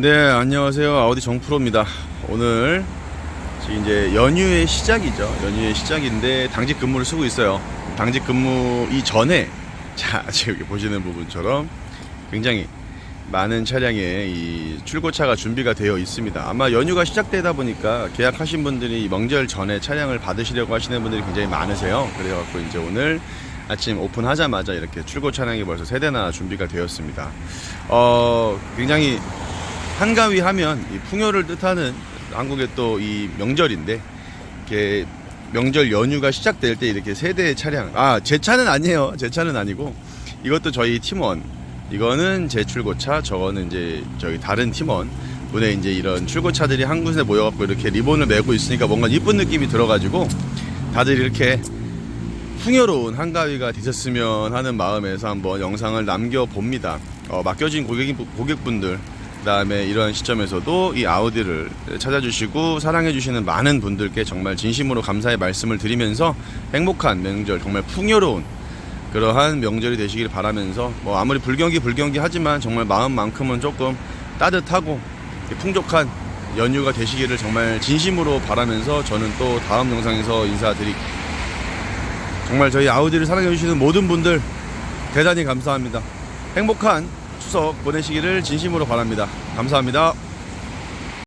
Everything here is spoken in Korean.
네, 안녕하세요. 아우디 정프로입니다. 오늘 지금 이제 연휴의 시작이죠. 연휴의 시작인데 당직 근무를 쓰고 있어요. 당직 근무 이전에 자, 지금 여기 보시는 부분처럼 굉장히 많은 차량의 이 출고차가 준비가 되어 있습니다. 아마 연휴가 시작되다 보니까 계약하신 분들이 이 명절 전에 차량을 받으시려고 하시는 분들이 굉장히 많으세요. 그래갖고 이제 오늘 아침 오픈하자마자 이렇게 출고 차량이 벌써 세 대나 준비가 되었습니다. 어, 굉장히 한가위 하면 이 풍요를 뜻하는 한국의 또 이 명절인데 이렇게 명절 연휴가 시작될 때 이렇게 세 대의 차량. 아 제 차는 아니에요. 제 차는 아니고 이것도 저희 팀원. 이거는 제 출고차 저거는 이제 저희 다른 팀원. 분의 이제 이런 출고차들이 한 곳에 모여갖고 이렇게 리본을 메고 있으니까 뭔가 이쁜 느낌이 들어가지고 다들 이렇게 풍요로운 한가위가 되셨으면 하는 마음에서 한번 영상을 남겨봅니다. 어, 맡겨진 고객, 고객분들, 그 다음에 이런 시점에서도 이 아우디를 찾아주시고 사랑해주시는 많은 분들께 정말 진심으로 감사의 말씀을 드리면서 행복한 명절, 정말 풍요로운 그러한 명절이 되시길 바라면서 뭐 아무리 불경기 불경기 하지만 정말 마음만큼은 조금 따뜻하고 풍족한 연휴가 되시기를 정말 진심으로 바라면서 저는 또 다음 영상에서 인사드릴게요. 정말 저희 아우디를 사랑해주시는 모든 분들 대단히 감사합니다. 행복한 추석 보내시기를 진심으로 바랍니다. 감사합니다.